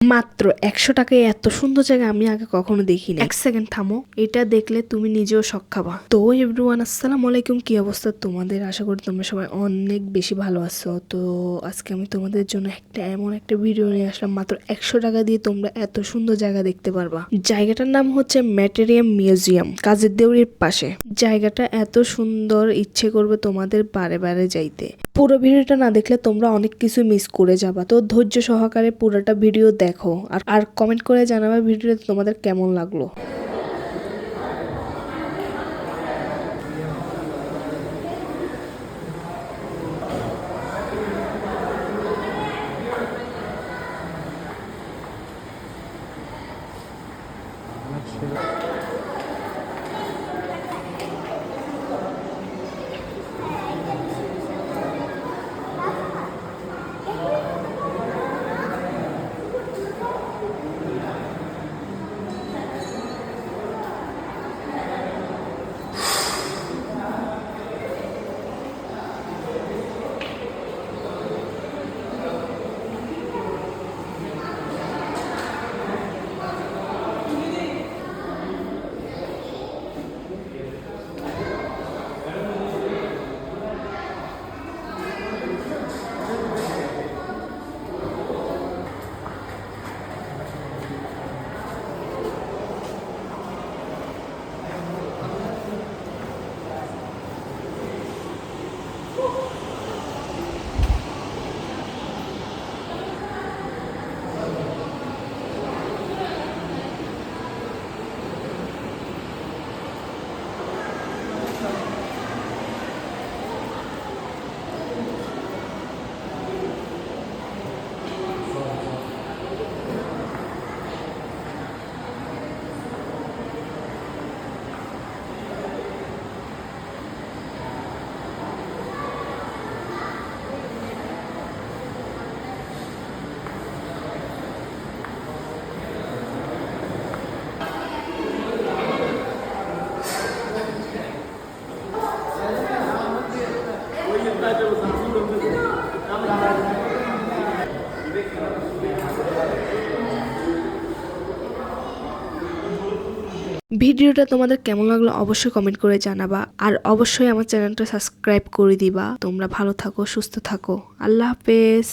মাত্র একশো টাকায় এত সুন্দর জায়গা আমি আগে কখনো দেখিনি। এক সেকেন্ড থামো। এটা দেখলে তুমি নিজেও শখ খাবা। তো এভরিওয়ান আসসালামু আলাইকুম। কি অবস্থা তোমাদের? আশা করি তোমরা সবাই অনেক বেশি ভালো আছো। তো আজকে আমি তোমাদের জন্য একটা এমন একটা ভিডিও নিয়ে আসলাম। মাত্র একশো টাকা দিয়ে তোমরা এত সুন্দর জায়গা দেখতে পারবা। জায়গাটার নাম হচ্ছে ম্যাটেরিয়াম মিউজিয়াম, কাজের দেউরির পাশে। জায়গাটা এত সুন্দর, ইচ্ছে করবে তোমাদের বারে বারে যাইতে। পুরো ভিডিওটা না দেখলে তোমরা অনেক কিছু মিস করে যাবা। তো ধৈর্য সহকারে পুরোটা ভিডিও দেখো। আর আর কমেন্ট করে জানাবা ভিডিওটা তোমাদের কেমন লাগল। ভিডিওটা তোমাদের কেমন লাগল অবশ্যই কমেন্ট করে জানাবা। আর অবশ্যই আমার চ্যানেলটা সাবস্ক্রাইব করে দিবা। তোমরা ভালো থাকো, সুস্থ থাকো। আল্লাহ হাফেজ।